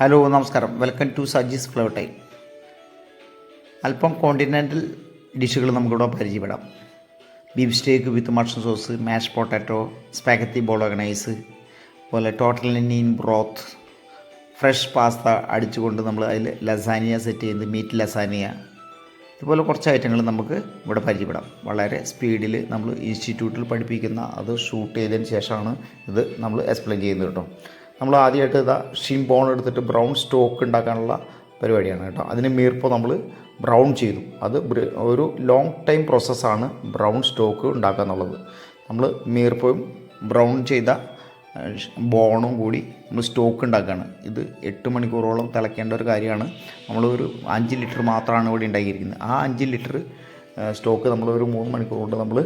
Hello നമസ്കാരം. Welcome to Saji's flower time. അല്പം continental ഡിഷുകൾ നമുക്കിവിടെ പരിചയപ്പെടാം. Beef steak with mushroom sauce mash potato spaghetti bolognese പോലെ ടോട്ടൽ നീൻ ബ്രോത്ത് ഫ്രഷ് പാസ്ത അടിച്ചുകൊണ്ട് നമ്മൾ അതിൽ ലസാനിയ സെറ്റ് ചെയ്യുന്നത് മീറ്റ് ലസാനിയ. ഇതുപോലെ കുറച്ച് ഐറ്റങ്ങൾ നമുക്ക് ഇവിടെ പരിചയപ്പെടാം. വളരെ സ്പീഡിൽ നമ്മൾ ഇൻസ്റ്റിറ്റ്യൂട്ടിൽ പഠിപ്പിക്കുന്ന അത് ഷൂട്ട് ചെയ്തതിന് ശേഷമാണ് ഇത് നമ്മൾ എക്സ്പ്ലെയിൻ ചെയ്യുന്നത് കേട്ടോ. നമ്മൾ ആദ്യമായിട്ട് ഇതാ ഷീം ബോൺ എടുത്തിട്ട് ബ്രൗൺ സ്റ്റോക്ക് ഉണ്ടാക്കാനുള്ള പരിപാടിയാണ് കേട്ടോ. അതിന് മീർപ്പോൾ നമ്മൾ ബ്രൗൺ ചെയ്തു. അത് ഒരു ലോങ് ടൈം പ്രോസസ്സാണ് ബ്രൗൺ സ്റ്റോക്ക് ഉണ്ടാക്കുക എന്നുള്ളത്. നമ്മൾ മീർപ്പോയും ബ്രൗൺ ചെയ്ത ബോണും കൂടി നമ്മൾ സ്റ്റോക്ക് ഉണ്ടാക്കുകയാണ്. ഇത് എട്ട് മണിക്കൂറോളം തിളയ്ക്കേണ്ട ഒരു കാര്യമാണ്. നമ്മളൊരു അഞ്ച് ലിറ്റർ മാത്രമാണ് ഇവിടെ ഉണ്ടാക്കിയിരിക്കുന്നത്. ആ അഞ്ച് ലിറ്റർ സ്റ്റോക്ക് നമ്മളൊരു മൂന്ന് മണിക്കൂർ കൊണ്ട് നമ്മൾ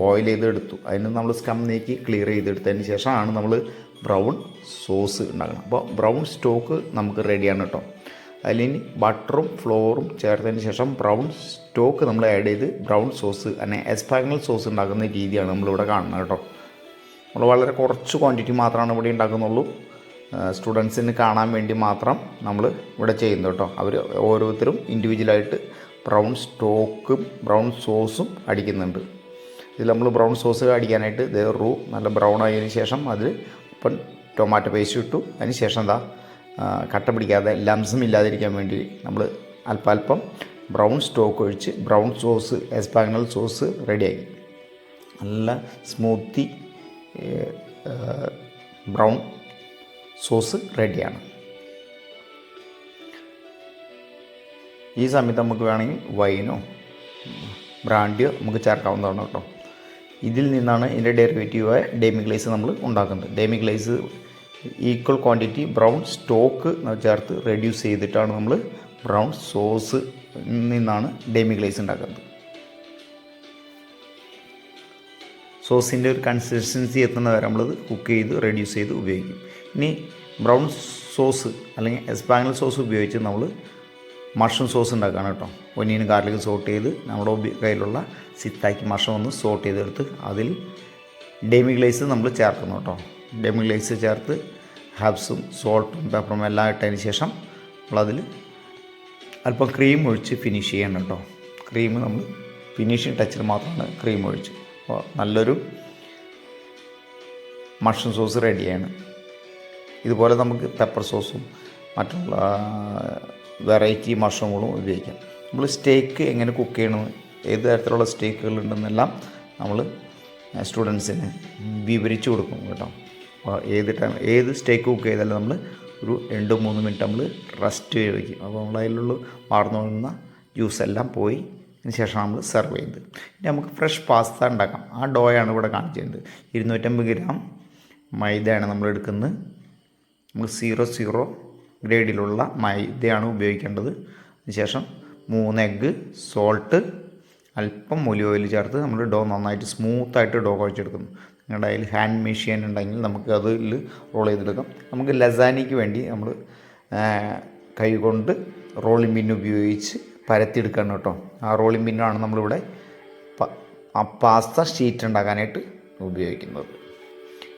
ബോയിൽ ചെയ്തെടുത്തു. അതിന് നമ്മൾ സ്കം നീക്കി ക്ലിയർ ചെയ്തെടുത്തതിന് ശേഷമാണ് നമ്മൾ ബ്രൗൺ സോസ് ഉണ്ടാക്കണം. അപ്പോൾ ബ്രൗൺ സ്റ്റോക്ക് നമുക്ക് റെഡിയാണ് കേട്ടോ. അതിലിനി ബട്ടറും ഫ്ലോറും ചേർത്തതിന് ശേഷം ബ്രൗൺ സ്റ്റോക്ക് നമ്മൾ ആഡ് ചെയ്ത് ബ്രൗൺ സോസ് അങ്ങനെ എസ്പാഗൽ സോസ് ഉണ്ടാക്കുന്ന രീതിയാണ് നമ്മളിവിടെ കാണുന്നത് കേട്ടോ. നമ്മൾ വളരെ കുറച്ച് ക്വാണ്ടിറ്റി മാത്രമാണ് ഇവിടെ ഉണ്ടാക്കുന്നുള്ളൂ. സ്റ്റുഡൻസിന് കാണാൻ വേണ്ടി മാത്രം നമ്മൾ ഇവിടെ ചെയ്യുന്നു കേട്ടോ. അവർ ഓരോരുത്തരും ഇൻഡിവിജ്വലായിട്ട് ബ്രൗൺ സ്റ്റോക്കും ബ്രൗൺ സോസും അടിക്കുന്നുണ്ട്. ഇതിൽ നമ്മൾ ബ്രൗൺ സോസ് അടിക്കാനായിട്ട് ദേ റൂ നല്ല ബ്രൗൺ ആയതിനു ശേഷം അതിൽ ഇപ്പം ടൊമാറ്റോ പേസ്റ്റ് ഇട്ടു. അതിന് ശേഷം എന്താ കട്ട പിടിക്കാതെ ലംസം ഇല്ലാതിരിക്കാൻ വേണ്ടി നമ്മൾ അല്പാൽപ്പം ബ്രൗൺ സ്റ്റോക്ക് ഒഴിച്ച് ബ്രൗൺ സോസ് എസ്പാഗ്നൽ സോസ് റെഡിയാക്കി നല്ല സ്മൂത്തി ബ്രൗൺ സോസ് റെഡിയാണ്. ഈ സമയത്ത് നമുക്ക് വേണമെങ്കിൽ വൈനോ ബ്രാൻഡിയോ നമുക്ക് ചേർക്കാവുന്നതാണ് കേട്ടോ. ഇതിൽ നിന്നാണ് ഇതിന്റെ ഡെറിവേറ്റീവായ ഡെമിഗ്ലൈസ് നമ്മൾ ഉണ്ടാക്കുന്നത്. Demiglace equal quantity brown stock ചേർത്ത് റെഡ്യൂസ് ചെയ്തിട്ടാണ് നമ്മൾ ബ്രൗൺ സോസ് നിന്നാണ് ഡെമിഗ്ലൈസ് ഉണ്ടാക്കുന്നത്. സോസിന്റെ ഒരു കൺസിസ്റ്റൻസി എത്തുന്ന വരെ നമ്മളത് കുക്ക് ചെയ്ത് റെഡ്യൂസ് ചെയ്ത് ഉപയോഗിക്കും. ഇനി ബ്രൗൺ സോസ് അല്ലെങ്കിൽ എസ്പാങ്ങൽ സോസ് ഉപയോഗിച്ച് നമ്മൾ മഷ്റൂം സോസ് ഉണ്ടാക്കുകയാണ് കേട്ടോ. ഒനിയനും കാറിലേക്ക് സോട്ട് ചെയ്ത് നമ്മുടെ കയ്യിലുള്ള സിത്താക്കി മഷ്റൂം ഒന്ന് സോട്ട് ചെയ്തെടുത്ത് അതിൽ ഡെമി ഗ്ലേസ് നമ്മൾ ചേർക്കുന്നു കേട്ടോ. ഡെമി ഗ്ലേസ് ചേർത്ത് ഹബ്സും സോൾട്ടും പെപ്പറും എല്ലാം ഇട്ടതിന് ശേഷം നമ്മളതിൽ അല്പം ക്രീം ഒഴിച്ച് ഫിനിഷ് ചെയ്യണം കേട്ടോ. ക്രീം നമ്മൾ ഫിനിഷിങ് ടച്ചിൽ മാത്രമാണ് ക്രീം ഒഴിച്ച്. അപ്പോൾ നല്ലൊരു മഷ്റൂം സോസ് റെഡിയാണ് ഇതുപോലെ നമുക്ക് പെപ്പർ സോസും മറ്റുള്ള വെറൈറ്റി മഷ്റൂമുകളും ഉപയോഗിക്കാം. നമ്മൾ സ്റ്റേക്ക് എങ്ങനെ കുക്ക് ചെയ്യണം ഏത് തരത്തിലുള്ള സ്റ്റേക്കുകൾ ഉണ്ടെന്നെല്ലാം നമ്മൾ സ്റ്റുഡൻസിന് വിവരിച്ചു കൊടുക്കും കേട്ടോ. അപ്പോൾ ഏത് ടൈം ഏത് സ്റ്റേക്ക് കുക്ക് ചെയ്താലും നമ്മൾ ഒരു രണ്ട് മൂന്ന് മിനിറ്റ് നമ്മൾ റെസ്റ്റ് വയ്ക്കും. അപ്പോൾ നമ്മൾ അതിലുള്ള വാർന്നു വന്ന ജ്യൂസ് എല്ലാം പോയി അതിന് ശേഷം നമ്മൾ സെർവ് ചെയ്യുന്നത്. ഇനി നമുക്ക് ഫ്രഷ് പാസ്ത ഉണ്ടാക്കാം. ആ ഡോയാണ് ഇവിടെ കാണിച്ചിട്ടുണ്ട്. ഇരുന്നൂറ്റമ്പത് ഗ്രാം മൈദയാണ് നമ്മൾ എടുക്കുന്നത്. നമുക്ക് സീറോ സീറോ ഗ്രേഡിലുള്ള മൈദയാണ് ഉപയോഗിക്കേണ്ടത്. അതിനുശേഷം മൂന്ന് എഗ്ഗ് സോൾട്ട് അല്പം ഒലിവ് ഓയിൽ ചേർത്ത് നമ്മൾ ഡോ നന്നായിട്ട് സ്മൂത്തായിട്ട് ഡോ കുഴച്ചെടുക്കുന്നു. നിങ്ങളുടെ കയ്യിൽ ഹാൻഡ് മെഷീൻ ഉണ്ടെങ്കിൽ നമുക്ക് അതിൽ റോൾ ചെയ്തെടുക്കാം. നമുക്ക് ലസാനിക്ക് വേണ്ടി നമ്മൾ കൈകൊണ്ട് റോളിംഗ് പിൻ ഉപയോഗിച്ച് പരത്തിയെടുക്കണം കേട്ടോ. ആ റോളിംഗ് പിന്നാണ് നമ്മളിവിടെ ആ പാസ്ത ഷീറ്റ് ഉണ്ടാക്കാനായിട്ട് ഉപയോഗിക്കുന്നത്.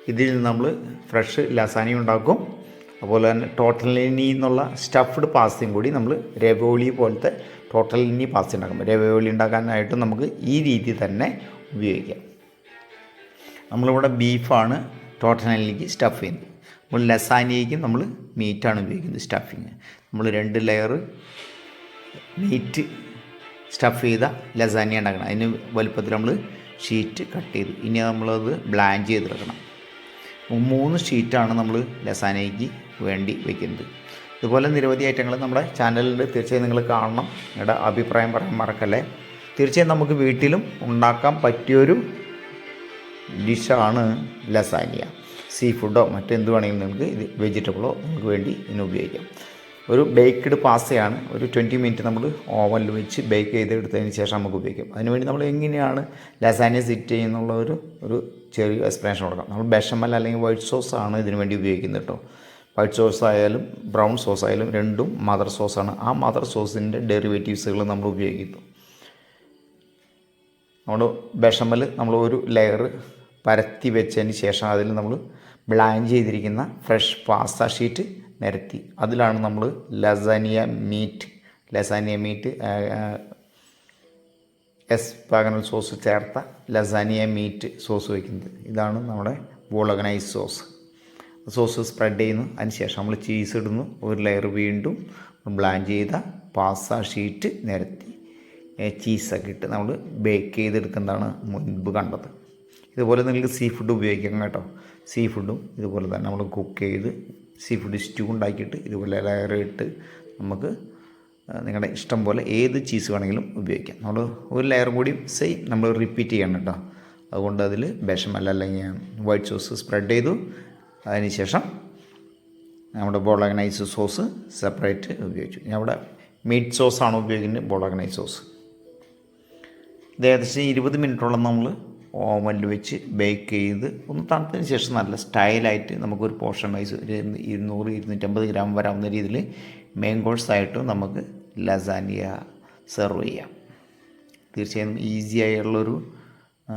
ഇതിൽ നിന്ന് നമ്മൾ ഫ്രഷ് ലസാനി ഉണ്ടാക്കും. അതുപോലെ തന്നെ ടോട്ടലിനി എന്നുള്ള സ്റ്റഫ്ഡ് പാസ്തയും കൂടി നമ്മൾ രവോളി പോലത്തെ ടോട്ടലിനി പാസ്ത ഉണ്ടാക്കും. രവോളി ഉണ്ടാക്കാനായിട്ട് നമുക്ക് ഈ രീതി തന്നെ ഉപയോഗിക്കാം. നമ്മളിവിടെ ബീഫാണ് ടോട്ടലിനിലേക്ക് സ്റ്റഫ് ചെയ്യുന്നത്. നമ്മൾ ലസാനിയയ്ക്ക് നമ്മൾ മീറ്റാണ് ഉപയോഗിക്കുന്നത് സ്റ്റഫിങ് നമ്മൾ രണ്ട് ലെയർ മീറ്റ് സ്റ്റഫ് ചെയ്ത ലസാനിയ ഉണ്ടാക്കണം അതിന് വലുപ്പത്തിൽ നമ്മൾ ഷീറ്റ് കട്ട് ചെയ്ത്. ഇനി നമ്മളത് ബ്ലാൻഡ് ചെയ്തെടുക്കണം. മൂന്ന് ഷീറ്റാണ് നമ്മൾ ലസാനയ്ക്ക് വേണ്ടി വയ്ക്കുന്നത് ഇതുപോലെ നിരവധി ഐറ്റങ്ങൾ നമ്മുടെ ചാനലിൽ തീർച്ചയായും നിങ്ങൾ കാണണം. നിങ്ങളുടെ അഭിപ്രായം പറയാൻ മറക്കല്ലേ. തീർച്ചയായും നമുക്ക് വീട്ടിലും ഉണ്ടാക്കാൻ പറ്റിയൊരു ഡിഷാണ് ലസാനിയ. സീ ഫുഡോ മറ്റെന്ത് വേണമെങ്കിലും നിങ്ങൾക്ക് ഇത് വെജിറ്റബിളോ നമുക്ക് വേണ്ടി ഇതിന് ഉപയോഗിക്കാം. ഒരു ബേക്ക്ഡ് പാസ്തയാണ്. ഒരു ട്വന്റി മിനിറ്റ് നമ്മൾ ഓവനിൽ വെച്ച് ബേക്ക് ചെയ്തെടുത്തതിന് ശേഷം നമുക്ക് ഉപയോഗിക്കാം. അതിനുവേണ്ടി നമ്മൾ എങ്ങനെയാണ് ലസാനിയ സിറ്റ് ചെയ്യുന്നുള്ള ഒരു ഒരു ചെറിയ എക്സ്പ്ലനേഷൻ കൊടുക്കാം. നമ്മൾ ബെഷമൽ അല്ലെങ്കിൽ വൈറ്റ് സോസ് ആണ് ഇതിനു വേണ്ടി ഉപയോഗിക്കുന്നത് കേട്ടോ. വൈറ്റ് സോസ് ആയാലും ബ്രൗൺ സോസ് ആയാലും രണ്ടും മദർ സോസാണ് ആ മദർ സോസിന്റെ ഡെറിവേറ്റീവ്സുകൾ നമ്മൾ ഉപയോഗിക്കുന്നു. നമ്മൾ ബെഷമൽ നമ്മൾ ഒരു ലെയർ പരത്തി വെച്ചതിന് ശേഷം അതിൽ നമ്മൾ ബ്ലാൻഡ് ചെയ്തിരിക്കുന്ന ഫ്രഷ് പാസ്ത ഷീറ്റ് നിരത്തി. അതിലാണ് നമ്മൾ lasagna meat lasagna meat espagnole sauce ചേർത്ത ലസാനിയ മീറ്റ് സോസ് വയ്ക്കുന്നത്. ഇതാണ് നമ്മുടെ ബോളഗനൈസ് സോസ് സോസ് സ്പ്രെഡ് ചെയ്യുന്നു. അതിനുശേഷം നമ്മൾ ചീസ് ഇടുന്നു. ഒരു ലെയർ വീണ്ടും ബ്ലാൻഡ് ചെയ്ത പാസ്ത ഷീറ്റ് നിരത്തി ചീസൊക്കെ ഇട്ട് നമ്മൾ ബേക്ക് ചെയ്തെടുക്കുന്നതാണ് മുൻപ് കണ്ടത്. ഇതുപോലെ നിങ്ങൾക്ക് സീ ഫുഡ് ഉപയോഗിക്കാം കേട്ടോ. സീ ഫുഡും ഇതുപോലെ തന്നെ നമ്മൾ കുക്ക് ചെയ്ത് സീ ഫുഡ് സ്റ്റൂ ഉണ്ടാക്കിയിട്ട് ഇതുപോലെ ലെയർ ഇട്ട് നമുക്ക് നിങ്ങളുടെ ഇഷ്ടം പോലെ ഏത് ചീസ് വേണമെങ്കിലും ഉപയോഗിക്കാം. നമ്മൾ ഒരു ലെയറും കൂടി സെയിം നമ്മൾ റിപ്പീറ്റ് ചെയ്യണം കേട്ടോ. അതുകൊണ്ട് അതിൽ ബെഷമല്ല അല്ലെങ്കിൽ വൈറ്റ് സോസ് സ്പ്രെഡ് ചെയ്തു. അതിനുശേഷം നമ്മുടെ ബോളഗനൈസ് സോസ് സെപ്പറേറ്റ് ഉപയോഗിച്ചു. നമ്മുടെ മീറ്റ് സോസാണ് ഉപയോഗിക്കുന്നത് ബോളഗനൈസ് സോസ്. ഇത് ഏകദേശം ഇരുപത് മിനിറ്റോളം നമ്മൾ ഓവനിൽ വെച്ച് ബേക്ക് ചെയ്ത് ഒന്ന് തണുത്തതിന് ശേഷം നല്ല സ്റ്റൈലായിട്ട് നമുക്കൊരു പോർഷൻ വൈസ് ഒരു ഇരുന്നൂറ് ഇരുന്നൂറ്റമ്പത് ഗ്രാം വരാവുന്ന രീതിയിൽ മെയിൻ കോഴ്സായിട്ട് നമുക്ക് ലസാനിയ സെർവ് ചെയ്യാം. തീർച്ചയായും ഈസി ആയുള്ളൊരു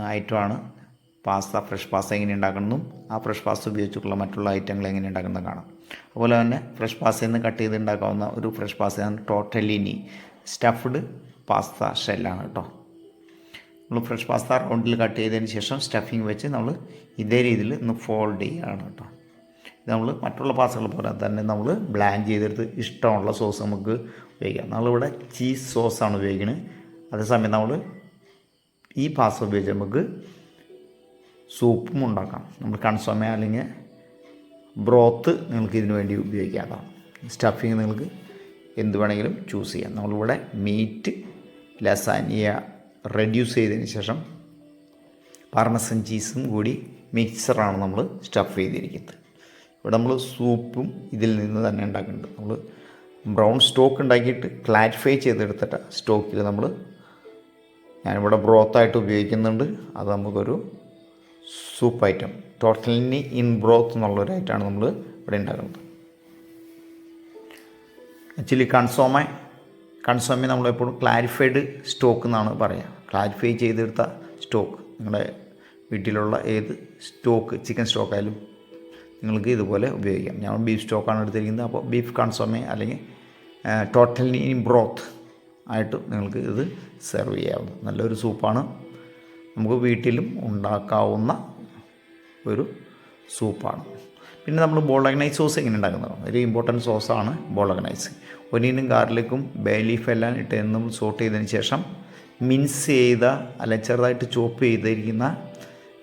ഐറ്റമാണ്. പാസ്ത ഫ്രഷ് പാസ്ത എങ്ങനെ ഉണ്ടാക്കണമെന്നും ആ ഫ്രഷ് പാസ്ത ഉപയോഗിച്ചിട്ടുള്ള മറ്റുള്ള ഐറ്റങ്ങൾ എങ്ങനെ ഉണ്ടാക്കുന്നത് കാണാം. അതുപോലെ തന്നെ ഫ്രഷ് പാസ്തയിൽ നിന്ന് കട്ട് ചെയ്ത് ഉണ്ടാക്കാവുന്ന ഒരു ഫ്രഷ് പാസ്തയാണ് ടോട്ടലിനി. സ്റ്റഫ്ഡ് പാസ്ത ഷെല്ലാണ് കേട്ടോ. നമ്മൾ ഫ്രഷ് പാസ്ത റൗണ്ടിൽ കട്ട് ചെയ്തതിന് ശേഷം സ്റ്റഫിങ് വെച്ച് നമ്മൾ ഇതേ രീതിയിൽ ഒന്ന് ഫോൾഡ് ചെയ്യുകയാണ് കേട്ടോ. ഇത് നമ്മൾ മറ്റുള്ള പാസ്തകൾ പോലെ തന്നെ നമ്മൾ ബ്ലാൻഡ് ചെയ്തെടുത്ത് ഇഷ്ടമുള്ള സോസ് നമുക്ക് ഉപയോഗിക്കാം. നമ്മളിവിടെ ചീസ് സോസാണ് ഉപയോഗിക്കുന്നത് അതേസമയം നമ്മൾ ഈ പാസ്ത ഉപയോഗിച്ച് നമുക്ക് സൂപ്പും ഉണ്ടാക്കാം. നമ്മൾ കൺസോമ അല്ലെങ്കിൽ ബ്രോത്ത് നിങ്ങൾക്ക് ഇതിനു വേണ്ടി ഉപയോഗിക്കാം സ്റ്റഫിങ് നിങ്ങൾക്ക് എന്ത് വേണമെങ്കിലും ചൂസ് ചെയ്യാം. നമ്മളിവിടെ മീറ്റ് ലസാനിയ റെഡ്യൂസ് ചെയ്തതിന് ശേഷം പാർമസൻ ചീസും കൂടി മിക്സറാണ് നമ്മൾ സ്റ്റഫ് ചെയ്തിരിക്കുന്നത്. ഇവിടെ നമ്മൾ സൂപ്പും ഇതിൽ നിന്ന് തന്നെ ഉണ്ടാക്കുന്നുണ്ട്. നമ്മൾ ബ്രൗൺ സ്റ്റോക്ക് ഉണ്ടാക്കിയിട്ട് ക്ലാരിഫൈ ചെയ്തെടുത്തിട്ട് സ്റ്റോക്കിൽ നമ്മൾ ഞാനിവിടെ ബ്രോത്തായിട്ട് ഉപയോഗിക്കുന്നുണ്ട്. അത് നമുക്കൊരു soup item. Tortellini in broth എന്നുള്ളൊരു ഐറ്റമാണ് നമ്മൾ ഇവിടെ ഉണ്ടാക്കുന്നത്. ആക്ച്വലി കൺസോമ കൺസോമ നമ്മളെപ്പോഴും ക്ലാരിഫൈഡ് സ്റ്റോക്ക് എന്നാണ് പറയുക ക്ലാരിഫൈ ചെയ്തെടുത്ത സ്റ്റോക്ക് നിങ്ങളുടെ വീട്ടിലുള്ള ഏത് സ്റ്റോക്ക് ചിക്കൻ സ്റ്റോക്കായാലും നിങ്ങൾക്ക് ഇതുപോലെ ഉപയോഗിക്കാം. ഞാൻ ബീഫ് സ്റ്റോക്കാണ് എടുത്തിരിക്കുന്നത്. അപ്പോൾ ബീഫ് കൺസോമ അല്ലെങ്കിൽ ടോട്ടലി ഇൻ ബ്രോത്ത് ആയിട്ട് നിങ്ങൾക്ക് ഇത് സെർവ് ചെയ്യാവുന്നത്. നല്ലൊരു സൂപ്പാണ്. നമുക്ക് വീട്ടിലും ഉണ്ടാക്കാവുന്ന ഒരു സൂപ്പാണ്. പിന്നെ നമ്മൾ ബോളഗനൈസ് സോസ് എങ്ങനെ ഉണ്ടാക്കുന്നത്? ഒരു ഇമ്പോർട്ടന്റ് സോസാണ് ബോളഗനൈസ് ഒനിയനും ഗാർലിക്കും ബേ ലീഫ് എല്ലാം ഇട്ട് എന്നും സോട്ട് ചെയ്തതിന് ശേഷം മിൻസ് ചെയ്ത അല്ല ചെറുതായിട്ട് ചോപ്പ് ചെയ്തിരിക്കുന്ന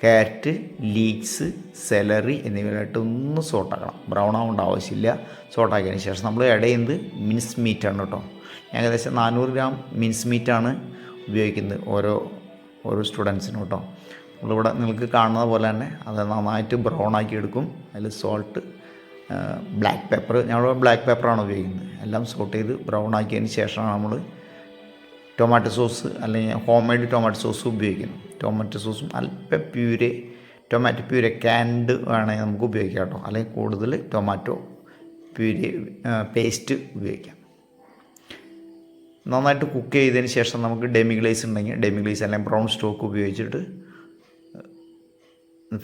ക്യാരറ്റ് ലീക്സ് സെലറി എന്നിവയായിട്ട് ഒന്ന് സോട്ടാക്കണം ബ്രൗൺ ആവേണ്ട ആവശ്യമില്ല. സോട്ടാക്കിയതിന് ശേഷം നമ്മൾ ആഡ് ചെയ്യുന്നത് മിൻസ് മീറ്റാണ് കേട്ടോ. ഏകദേശം നാനൂറ് ഗ്രാം മിൻസ് മീറ്റാണ് ഉപയോഗിക്കുന്നത്. ഓരോ ഓരോ സ്റ്റുഡൻസിനും കേട്ടോ. നമ്മളിവിടെ നിങ്ങൾക്ക് കാണുന്ന പോലെ തന്നെ അത് നന്നായിട്ട് ബ്രൗൺ ആക്കി എടുക്കും. അതിൽ സോൾട്ട് ബ്ലാക്ക് പേപ്പർ ഞങ്ങൾ ബ്ലാക്ക് പേപ്പറാണ് ഉപയോഗിക്കുന്നത്. എല്ലാം സോട്ട് ചെയ്ത് ബ്രൗൺ ആക്കിയതിന് ശേഷമാണ് നമ്മൾ ടൊമാറ്റോ സോസ് അല്ലെങ്കിൽ ഹോം മെയ്ഡ് ടൊമാറ്റോ സോസ് ഉപയോഗിക്കുന്നു ടൊമാറ്റോ സോസും അല്പം പ്യൂരെ ടൊമാറ്റോ പ്യൂരെ ക്യാൻഡ് വേണമെങ്കിൽ നമുക്ക് ഉപയോഗിക്കാം കേട്ടോ. അല്ലെങ്കിൽ കൂടുതൽ ടൊമാറ്റോ പ്യൂരെ പേസ്റ്റ് ഉപയോഗിക്കാം. നന്നായിട്ട് കുക്ക് ചെയ്തതിന് ശേഷം നമുക്ക് ഡെമി ഗ്ലേസ് ഉണ്ടെങ്കിൽ ഡെമി ഗ്ലേസ് അല്ലെങ്കിൽ ബ്രൗൺ സ്റ്റോക്ക് ഉപയോഗിച്ചിട്ട്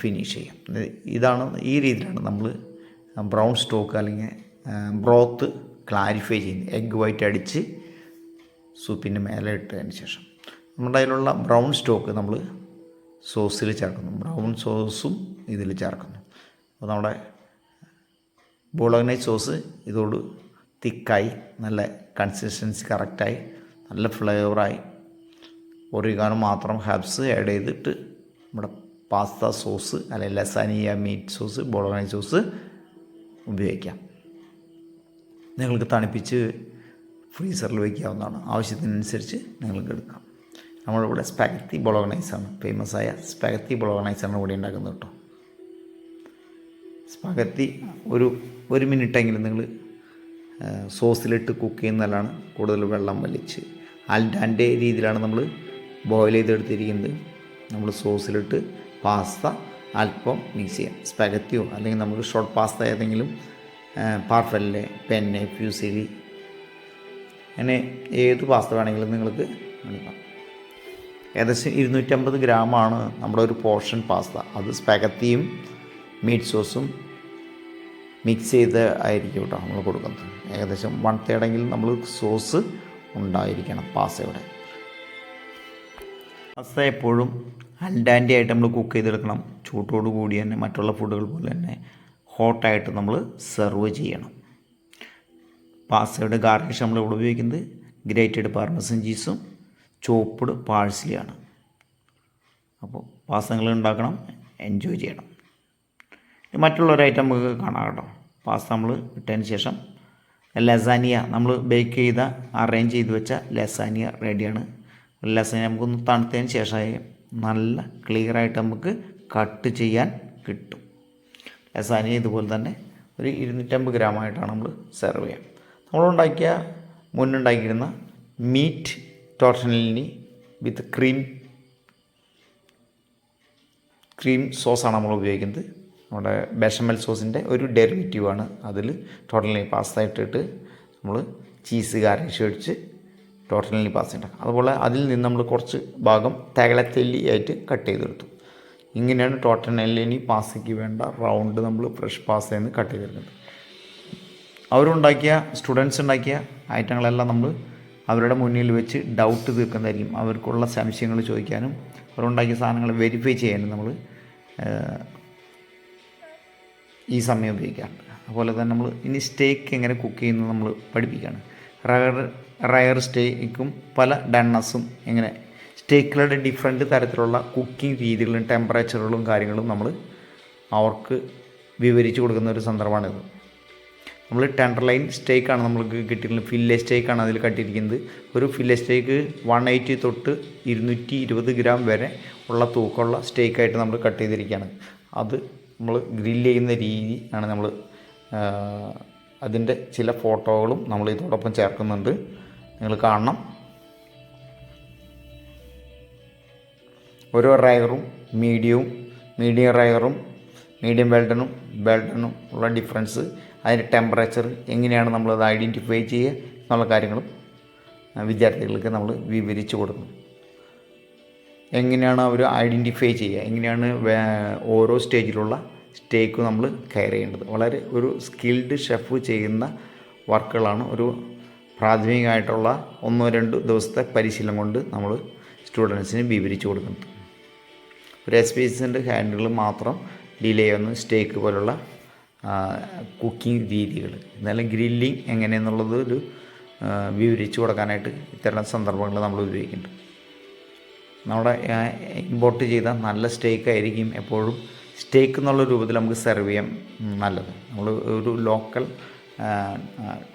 ഫിനിഷ് ചെയ്യാം. ഇതാണ് ഈ രീതിയിലാണ് നമ്മൾ ബ്രൗൺ സ്റ്റോക്ക് അല്ലെങ്കിൽ ബ്രോത്ത് ക്ലാരിഫൈ ചെയ്യുന്നത്. എഗ്ഗ് വൈറ്റ് അടിച്ച് സൂപ്പിന്റെ മേലെ ഇട്ടതിന് ശേഷം. നമ്മുടെ അതിലുള്ള ബ്രൗൺ സ്റ്റോക്ക് നമ്മൾ സോസിൽ ചേർക്കുന്നു. ബ്രൗൺ സോസും ഇതിൽ ചേർക്കുന്നു. അപ്പോൾ നമ്മുടെ ബോളോഗ്നൈസ് സോസ് ഇതോട് തിക്കായി നല്ല കൺസിസ്റ്റൻസി കറക്റ്റായി നല്ല ഫ്ലേവറായി ഒറിഗാനോ മാത്രം ഹെബ്സ് ആഡ് ചെയ്തിട്ട് നമ്മുടെ പാസ്ത സോസ് അല്ലെങ്കിൽ lasagne meat sauce bolognese sauce ഉപയോഗിക്കാം. നിങ്ങൾക്ക് തണുപ്പിച്ച് ഫ്രീസറിൽ വയ്ക്കാവുന്നതാണ് ആവശ്യത്തിനനുസരിച്ച് നിങ്ങൾക്ക് എടുക്കാം. നമ്മളിവിടെ സ്പാഗത്തി ബൊളോഗനൈസാണ് ഫേമസ് ആയ സ്പാഗത്തി ബൊളോഗനൈസാണ് ഇവിടെ ഉണ്ടാക്കുന്നത് കേട്ടോ. സ്പാഗത്തി ഒരു ഒരു മിനിറ്റെങ്കിലും നിങ്ങൾ സോസിലിട്ട് കുക്ക് ചെയ്യുന്നതിലാണ് കൂടുതൽ വെള്ളം വലിച്ച്. അൽഡാന്റെ രീതിയിലാണ് നമ്മൾ ബോയിൽ ചെയ്തെടുത്തിരിക്കുന്നത്. നമ്മൾ സോസിലിട്ട് പാസ്ത അല്പം മിക്സ് ചെയ്യാം. സ്പഗത്തിയോ അല്ലെങ്കിൽ നമുക്ക് ഷോർട്ട് പാസ്ത ഏതെങ്കിലും പാർഫല്ലേ പെന്നെ ഫ്യൂസിലി അങ്ങനെ ഏത് പാസ്ത വേണമെങ്കിലും നിങ്ങൾക്ക് എടുക്കാം. ഏകദേശം ഇരുന്നൂറ്റമ്പത് ഗ്രാമാണ് നമ്മുടെ ഒരു പോർഷൻ പാസ്ത അത് സ്പഗത്തിയും മീറ്റ് സോസും മിക്സ് ചെയ്ത് ആയിരിക്കും കേട്ടോ നമ്മൾ കൊടുക്കുന്നത്. ഏകദേശം വൺ തേർഡെങ്കിലും നമ്മൾ സോസ് ഉണ്ടായിരിക്കണം പാസയുടെ പാസ്ത എപ്പോഴും അൻഡാൻഡി ആയിട്ട് നമ്മൾ കുക്ക് ചെയ്തെടുക്കണം. ചൂട്ടോട് കൂടി തന്നെ മറ്റുള്ള ഫുഡുകൾ പോലെ തന്നെ ഹോട്ടായിട്ട് നമ്മൾ സെർവ് ചെയ്യണം. പാസ്തയുടെ ഗാർണിഷ് നമ്മൾ ഇവിടെ ഉപയോഗിക്കുന്നത് ഗ്രേറ്റഡ് പാർമസൻ ചീസും ചോപ്പ്ഡ് പാഴ്സലിയാണ് അപ്പോൾ പാസങ്ങൾ ഉണ്ടാക്കണം എൻജോയ് ചെയ്യണം. ഇനി മറ്റുള്ള ഒരു ഐറ്റം നമുക്ക് കാണാം കേട്ടോ. പാസ്ത നമ്മൾ ഇട്ടതിന് ശേഷം ലസാനിയ നമ്മൾ ബേക്ക് ചെയ്ത അറേഞ്ച് ചെയ്ത് വെച്ച ലസാനിയ റെഡിയാണ് ലസാനിയ നമുക്കൊന്ന് തണുത്തതിന് ശേഷമായി നല്ല ക്ലിയറായിട്ട് നമുക്ക് കട്ട് ചെയ്യാൻ കിട്ടും. ലസാനിയ ഇതുപോലെ തന്നെ ഒരു ഇരുന്നൂറ്റമ്പത് ഗ്രാമായിട്ടാണ് നമ്മൾ സെർവ് ചെയ്യുക നമ്മളുണ്ടാക്കിയ മുന്നുണ്ടാക്കിയിരുന്ന meat tortellini with cream cream സോസാണ് നമ്മൾ ഉപയോഗിക്കുന്നത്. നമ്മുടെ ബെഷമൽ സോസിന്റെ ഒരു ഡെറിവേറ്റീവാണ് അതിൽ ടോട്ടലി പാസ്ത ഇട്ടിട്ട് നമ്മൾ ചീസ് ഗാർണിഷ് ഒഴിച്ച് ടോട്ടലി പാസ്ത ഉണ്ടാക്കാം അതുപോലെ അതിൽ നിന്ന് നമ്മൾ കുറച്ച് ഭാഗം തകലത്തെല്ലി ആയിട്ട് കട്ട് ചെയ്തെടുത്തു. ഇങ്ങനെയാണ് ടോട്ടനെല്ലിനി പാസ്തയ്ക്ക് വേണ്ട റൗണ്ട് നമ്മൾ ഫ്രഷ് പാസ്തയിൽ നിന്ന് കട്ട് ചെയ്തെടുക്കുന്നത്. അവരുണ്ടാക്കിയ സ്റ്റുഡൻസ് ഉണ്ടാക്കിയ ഐറ്റങ്ങളെല്ലാം നമ്മൾ അവരുടെ മുന്നിൽ വെച്ച് ഡൗട്ട് തീർക്കുന്നതായിരിക്കും. അവർക്കുള്ള സംശയങ്ങൾ ചോദിക്കാനും അവരുണ്ടാക്കിയ സാധനങ്ങൾ വെരിഫൈ ചെയ്യാനും നമ്മൾ ഈ സമയം ഉപയോഗിക്കാറുണ്ട് അതുപോലെ തന്നെ നമ്മൾ ഇനി സ്റ്റേക്ക് എങ്ങനെ കുക്ക് ചെയ്യുന്നത് നമ്മൾ പഠിപ്പിക്കുകയാണ് റയർ റയർ സ്റ്റേക്കും പല ഡണ്ണസും എങ്ങനെ സ്റ്റേക്കുകളുടെ ഡിഫറെന്റ് തരത്തിലുള്ള കുക്കിംഗ് രീതികളും ടെമ്പറേച്ചറുകളും കാര്യങ്ങളും നമ്മൾ അവർക്ക് വിവരിച്ചു കൊടുക്കുന്ന ഒരു സന്ദർഭമാണിത്. നമ്മൾ ടെൻഡർ ലൈൻ സ്റ്റേക്കാണ് നമ്മൾക്ക് കിട്ടിയിട്ടുള്ളത്. ഫില്ലെ സ്റ്റേക്കാണ് അതിൽ കട്ടിയിരിക്കുന്നത് ഒരു ഫില്ലെ സ്റ്റേക്ക് വൺ എയ്റ്റി തൊട്ട് ഇരുന്നൂറ്റി ഇരുപത് ഗ്രാം വരെ ഉള്ള തൂക്കമുള്ള സ്റ്റേക്കായിട്ട് നമ്മൾ കട്ട് ചെയ്തിരിക്കുകയാണ്. അത് നമ്മൾ ഗ്രില്ല് ചെയ്യുന്ന രീതി ആണ് നമ്മൾ അതിന്റെ ചില ഫോട്ടോകളും നമ്മൾ ഇതോടൊപ്പം ചേർക്കുന്നുണ്ട്. നിങ്ങൾ കാണണം. ഓരോ റയറും മീഡിയവും മീഡിയം റയറും മീഡിയം ബെൽട്ടനും ബെൽട്ടനും ഉള്ള ഡിഫറൻസ് അതിന്റെ ടെമ്പറേച്ചർ എങ്ങനെയാണ് നമ്മളത് ഐഡന്റിഫൈ ചെയ്യുക എന്നുള്ള കാര്യങ്ങളും വിദ്യാർത്ഥികൾക്ക് നമ്മൾ വിവരിച്ചു കൊടുക്കും എങ്ങനെയാണ് അവർ ഐഡന്റിഫൈ ചെയ്യുക? എങ്ങനെയാണ് ഓരോ സ്റ്റേജിലുള്ള സ്റ്റേക്ക് നമ്മൾ കെയർ ചെയ്യേണ്ടത് വളരെ ഒരു സ്കിൽഡ് ഷെഫ് ചെയ്യുന്ന വർക്കുകളാണ് ഒരു പ്രാഥമികമായിട്ടുള്ള ഒന്നോ രണ്ടോ ദിവസത്തെ പരിശീലനം കൊണ്ട് നമ്മൾ സ്റ്റുഡൻസിന് വിവരിച്ചു കൊടുക്കുന്നത്. ഒരു എക്സ്പീരിയൻസിന്റെ ഹാൻഡിൽ മാത്രം ഡിലേ ചെയ്യുന്ന സ്റ്റേക്ക് പോലുള്ള കുക്കിംഗ് രീതികൾ. എന്നാലും ഗ്രില്ലിങ് എങ്ങനെയെന്നുള്ളത് ഒരു വിവരിച്ചു കൊടുക്കാനായിട്ട് ഇത്തരം സന്ദർഭങ്ങൾ നമ്മൾ ഉപയോഗിക്കുന്നുണ്ട്. നമ്മുടെ ഇമ്പോർട്ട് ചെയ്ത നല്ല സ്റ്റേക്ക് ആയിരിക്കും എപ്പോഴും സ്റ്റേക്ക് എന്നുള്ള രൂപത്തിൽ നമുക്ക് സെർവ് ചെയ്യാം. നല്ലത്. നമ്മൾ ഒരു ലോക്കൽ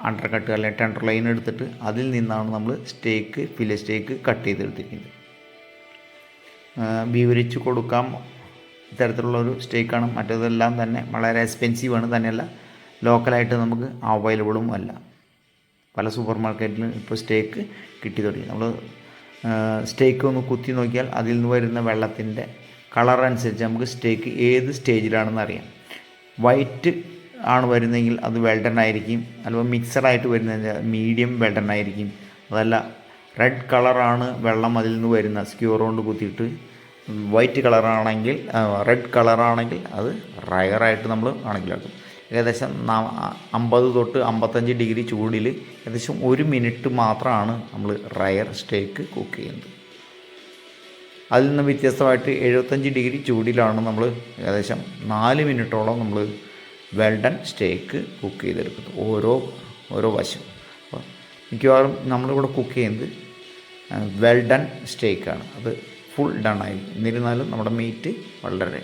അണ്ടർ കട്ട് അല്ലെങ്കിൽ ടെൻഡർ ലൈൻ എടുത്തിട്ട് അതിൽ നിന്നാണ് നമ്മൾ സ്റ്റേക്ക് ഫില സ്റ്റേക്ക് കട്ട് ചെയ്തെടുത്തിരിക്കുന്നത്. വിവരിച്ച് കൊടുക്കാം. ഇത്തരത്തിലുള്ള ഒരു സ്റ്റേക്കാണ് മറ്റേതെല്ലാം തന്നെ വളരെ എക്സ്പെൻസീവാണ് തന്നെയല്ല. ലോക്കലായിട്ട് നമുക്ക് അവൈലബിളും അല്ല. പല സൂപ്പർ മാർക്കറ്റിലും ഇപ്പോൾ സ്റ്റേക്ക് കിട്ടി തുടങ്ങി. നമ്മൾ സ്റ്റേക്ക് ഒന്ന് കുത്തി നോക്കിയാൽ അതിൽ നിന്ന് വരുന്ന വെള്ളത്തിന്റെ കളർ അനുസരിച്ച് നമുക്ക് സ്റ്റേക്ക് ഏത് സ്റ്റേജിലാണെന്ന് അറിയാം. വൈറ്റ് ആണ് വരുന്നതെങ്കിൽ അത് വെൽഡൺ ആയിരിക്കും. അല്ലെങ്കിൽ മിക്സഡായിട്ട് വരുന്ന മീഡിയം വെൽഡൺ ആയിരിക്കും. അതല്ല റെഡ് കളറാണ് വെള്ളം അതിൽ നിന്ന് വരുന്ന സ്ക്യൂർ കൊണ്ട് കുത്തിയിട്ട്. വൈറ്റ് കളറാണെങ്കിൽ റെഡ് കളറാണെങ്കിൽ അത് റയറായിട്ട് നമ്മൾ കണക്കിലാക്കും ഏകദേശം അമ്പത് തൊട്ട് അമ്പത്തഞ്ച് ഡിഗ്രി ചൂടിൽ ഏകദേശം ഒരു മിനിറ്റ് മാത്രമാണ് നമ്മൾ റയർ സ്റ്റേക്ക് കുക്ക് ചെയ്യുന്നത്. അതിൽ നിന്ന് വ്യത്യസ്തമായിട്ട് എഴുപത്തഞ്ച് ഡിഗ്രി ചൂടിലാണ് നമ്മൾ ഏകദേശം നാല് മിനിറ്റോളം നമ്മൾ വെൽഡൺ സ്റ്റേക്ക് കുക്ക് ചെയ്തെടുക്കുന്നത്. ഓരോ ഓരോ വശം. അപ്പോൾ മിക്കവാറും നമ്മളിവിടെ കുക്ക് ചെയ്യുന്നത് വെൽഡൺ സ്റ്റേക്കാണ് അത് ഫുൾ ഡൺ ആയി. എന്നിരുന്നാലും നമ്മുടെ മീറ്റ് വളരെ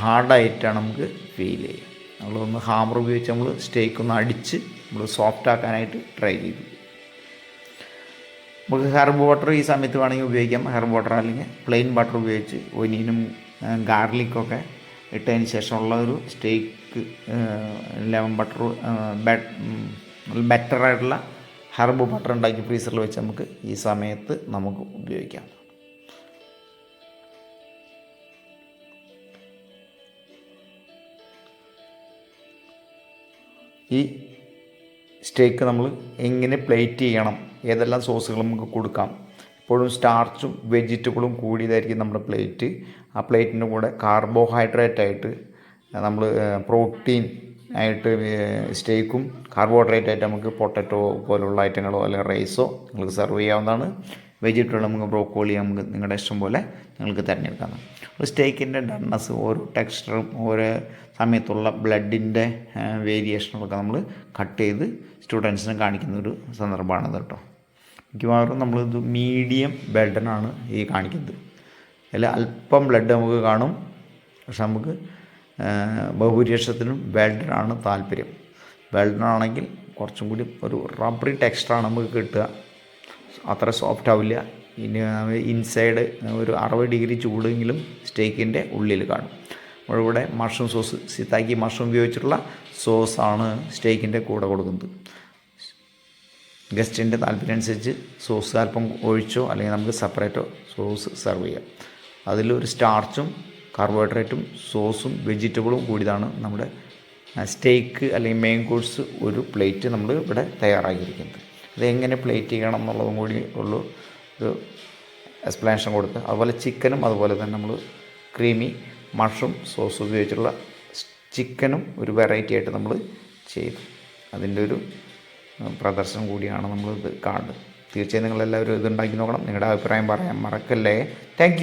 ഹാർഡായിട്ടാണ് നമുക്ക് ഫീൽ ചെയ്യുക. നമ്മളൊന്ന് ഹാമർ ഉപയോഗിച്ച് നമ്മൾ സ്റ്റേക്ക് ഒന്ന് അടിച്ച് നമ്മൾ സോഫ്റ്റ് ആക്കാനായിട്ട് ട്രൈ ചെയ്തു. നമുക്ക് ഹെർബ് വാട്ടർ ഈ സമയത്ത് വേണമെങ്കിൽ ഉപയോഗിക്കാം. ഹെർബ് വാട്ടർ അല്ലെങ്കിൽ പ്ലെയിൻ ബട്ടർ ഉപയോഗിച്ച് ഒനിയനും ഗാർലിക്കൊക്കെ ഇട്ടതിന് ശേഷമുള്ള ഒരു സ്റ്റേക്ക് ലെമൺ ബട്ടർ ബെറ്ററായിട്ടുള്ള ഹെർബ് ബട്ടർ ഉണ്ടാക്കി ഫ്രീസറിൽ വെച്ച് നമുക്ക് ഈ സമയത്ത് നമുക്ക് ഉപയോഗിക്കാം. ഈ സ്റ്റേക്ക് നമ്മൾ എങ്ങനെ പ്ലേറ്റ് ചെയ്യണം ഏതെല്ലാം സോസുകൾ നമുക്ക് കൊടുക്കാം. എപ്പോഴും സ്റ്റാർച്ചും വെജിറ്റബിളും കൂടിയതായിരിക്കും നമ്മുടെ പ്ലേറ്റ്. ആ പ്ലേറ്റിന്റെ കൂടെ കാർബോഹൈഡ്രേറ്റ് ആയിട്ട് നമ്മൾ പ്രോട്ടീൻ ആയിട്ട് സ്റ്റേക്കും കാർബോഹൈഡ്രേറ്റ് ആയിട്ട് നമുക്ക് പൊട്ടറ്റോ പോലുള്ള ഐറ്റങ്ങളോ അല്ലെങ്കിൽ റൈസോ നിങ്ങൾക്ക് സെർവ് ചെയ്യാവുന്നതാണ്. വെജിറ്റബിൾ നമുക്ക് ബ്രോക്കോളി നമുക്ക് നിങ്ങളുടെ ഇഷ്ടം പോലെ നിങ്ങൾക്ക് തിരഞ്ഞെടുക്കാവുന്നതാണ് ഒരു സ്റ്റേക്കിന്റെ ഡണ്ണസ് ഓരോ ടെക്സ്ചറും ഓരോ സമയത്തുള്ള ബ്ലഡിന്റെ വേരിയേഷനൊക്കെ നമ്മൾ കട്ട് ചെയ്ത് സ്റ്റുഡൻസിന് കാണിക്കുന്ന ഒരു സന്ദർഭമാണത് കേട്ടോ. മിക്കവാറും ഇത് മീഡിയം ബെൽഡനാണ് ഈ കാണിക്കുന്നത്. അതിൽ അല്പം ബ്ലഡ് നമുക്ക് കാണും പക്ഷെ നമുക്ക് ബഹുഭൂരിപക്ഷത്തിനും ബെൽഡിനാണ് താല്പര്യം. ബെൽഡിനാണെങ്കിൽ കുറച്ചും കൂടി ഒരു റബ്ബറി ടെക്സ്റ്റാണ് നമുക്ക് കിട്ടുക. അത്ര സോഫ്റ്റ് ആവില്ല. ഇനി ഇൻസൈഡ് ഒരു അറുപത് ഡിഗ്രി ചൂടെങ്കിലും സ്റ്റേക്കിന്റെ ഉള്ളിൽ കാണും. നമ്മളിവിടെ മഷ്റൂം സോസ് സിത്താക്കി മഷ്റൂം ഉപയോഗിച്ചിട്ടുള്ള സോസാണ് സ്റ്റേക്കിന്റെ കൂടെ കൊടുക്കുന്നത്. ഗസ്റ്റിന്റെ താല്പര്യം അനുസരിച്ച് സോസ് അല്പം ഒഴിച്ചോ അല്ലെങ്കിൽ നമുക്ക് സെപ്പറേറ്റോ സോസ് സെർവ് ചെയ്യാം. അതിലൊരു സ്റ്റാർച്ചും കാർബോഹൈഡ്രേറ്റും സോസും വെജിറ്റബിളും കൂടിയതാണ് നമ്മുടെ സ്റ്റേക്ക് അല്ലെങ്കിൽ മെയിൻ കോഴ്സ് ഒരു പ്ലേറ്റ് നമ്മൾ ഇവിടെ തയ്യാറാക്കിയിരിക്കുന്നത്. അത് എങ്ങനെ പ്ലേറ്റ് ചെയ്യണം എന്നുള്ളതും കൂടി ഉള്ളു ഒരു എക്സ്പ്ലനേഷൻ കൊടുത്ത് അതുപോലെ ചിക്കനും അതുപോലെ തന്നെ നമ്മൾ ക്രീമി മഷ്റൂം സോസ് ഉപയോഗിച്ചുള്ള ചിക്കനും ഒരു വെറൈറ്റി ആയിട്ട് നമ്മൾ ചെയ്തു. അതിന്റെ ഒരു പ്രദർശനം കൂടിയാണ് നമ്മളിത് കാണുന്നത്. തീർച്ചയായും നിങ്ങളെല്ലാവരും ഇത് ഉണ്ടാക്കി നോക്കണം. നിങ്ങളുടെ അഭിപ്രായം പറയാൻ മറക്കല്ലേ. താങ്ക്